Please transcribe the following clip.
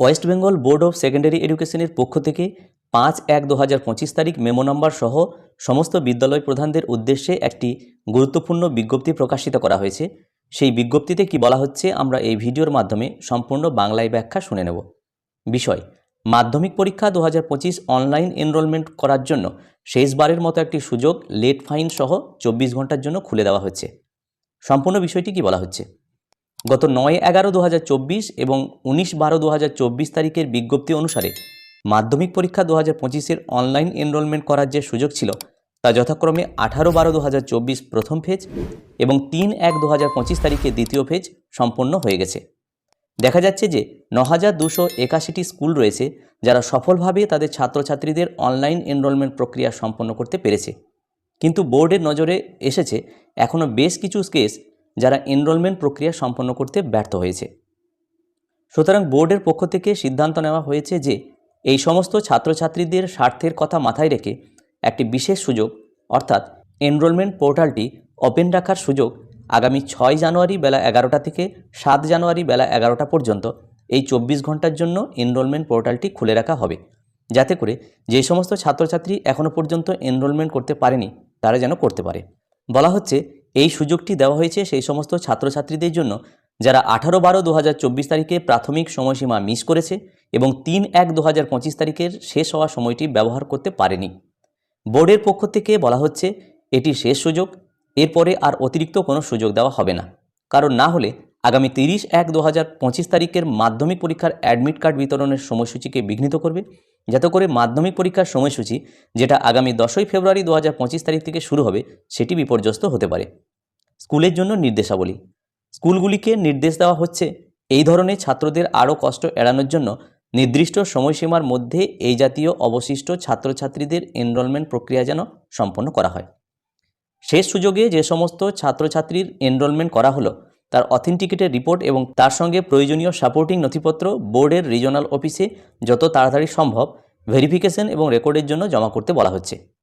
West Bengal Board of Secondary এডুকেশনের পক্ষ থেকে পাঁচ এক দু হাজার পঁচিশ তারিখ মেমো নম্বর সহ সমস্ত বিদ্যালয় প্রধানদের উদ্দেশ্যে একটি গুরুত্বপূর্ণ বিজ্ঞপ্তি প্রকাশিত করা হয়েছে। সেই বিজ্ঞপ্তিতে কি বলা হচ্ছে, আমরা এই ভিডিওর মাধ্যমে সম্পূর্ণ বাংলায় ব্যাখ্যা শুনে নেব। বিষয়, মাধ্যমিক পরীক্ষা দু হাজার পঁচিশ অনলাইন এনরোলমেন্ট করার জন্য শেষবারের মতো একটি সুযোগ লেট ফাইন সহ চব্বিশ ঘণ্টার জন্য খুলে দেওয়া হচ্ছে। সম্পূর্ণ বিষয়টি কি বলা হচ্ছে? গত নয় এগারো দু এবং উনিশ বারো দু তারিখের বিজ্ঞপ্তি অনুসারে মাধ্যমিক পরীক্ষা দু হাজার পঁচিশের অনলাইন এনরোলমেন্ট করার যে সুযোগ ছিল, তা যথাক্রমে আঠারো বারো দু প্রথম ফেজ এবং তিন এক দু তারিখে দ্বিতীয় ফেজ সম্পন্ন হয়ে গেছে। দেখা যাচ্ছে যে ন হাজার দুশো একাশিটি স্কুল রয়েছে যারা সফলভাবে তাদের ছাত্রছাত্রীদের অনলাইন এনরোলমেন্ট প্রক্রিয়া সম্পন্ন করতে পেরেছে। কিন্তু বোর্ডের নজরে এসেছে এখনও বেশ কিছু কেস যারা এনরোলমেন্ট প্রক্রিয়া সম্পন্ন করতে ব্যর্থ হয়েছে। সুতরাং বোর্ডের পক্ষ থেকে সিদ্ধান্ত নেওয়া হয়েছে যে এই সমস্ত ছাত্রছাত্রীদের স্বার্থের কথা মাথায় রেখে একটি বিশেষ সুযোগ, অর্থাৎ এনরোলমেন্ট পোর্টালটি ওপেন রাখার সুযোগ আগামী ছয় জানুয়ারি বেলা এগারোটা থেকে সাত জানুয়ারি বেলা এগারোটা পর্যন্ত এই চব্বিশ ঘণ্টার জন্য এনরোলমেন্ট পোর্টালটি খুলে রাখা হবে। যাতে করে যে সমস্ত ছাত্রছাত্রী এখনও পর্যন্ত এনরোলমেন্ট করতে পারেনি, তারা যেন করতে পারে। বলা হচ্ছে এই সুযোগটি দেওয়া হয়েছে সেই সমস্ত ছাত্রছাত্রীদের জন্য যারা আঠারো বারো দু তারিখে প্রাথমিক সময়সীমা মিস করেছে এবং তিন এক দু তারিখের শেষ হওয়া সময়টি ব্যবহার করতে পারেনি। বোর্ডের পক্ষ থেকে বলা হচ্ছে, এটি শেষ সুযোগ, এরপরে আর অতিরিক্ত কোনো সুযোগ দেওয়া হবে না। কারণ না হলে আগামী তিরিশ এক দু হাজার পঁচিশ তারিখের মাধ্যমিক পরীক্ষার অ্যাডমিট কার্ড বিতরণের সময়সূচিকে বিঘ্নিত করবে। যাতে করে মাধ্যমিক পরীক্ষার সময়সূচি, যেটা আগামী দশই ফেব্রুয়ারি দু হাজার পঁচিশ তারিখ থেকে শুরু হবে, সেটি বিপর্যস্ত হতে পারে। স্কুলের জন্য নির্দেশাবলী। স্কুলগুলিকে নির্দেশ দেওয়া হচ্ছে, এই ধরনের ছাত্রদের আরও কষ্ট এড়ানোর জন্য নির্দিষ্ট সময়সীমার মধ্যে এই জাতীয় অবশিষ্ট ছাত্রছাত্রীদের এনরোলমেন্ট প্রক্রিয়া যেন সম্পন্ন করা হয়। শেষ সুযোগে যে সমস্ত ছাত্রছাত্রীর এনরোলমেন্ট করা হলো তার অথেন্টিকেটের রিপোর্ট এবং তার সঙ্গে প্রয়োজনীয় সাপোর্টিং নথিপত্র বোর্ডের রিজনাল অফিসে যত তাড়াতাড়ি সম্ভব ভেরিফিকেশন এবং রেকর্ডের জন্য জমা করতে বলা হচ্ছে।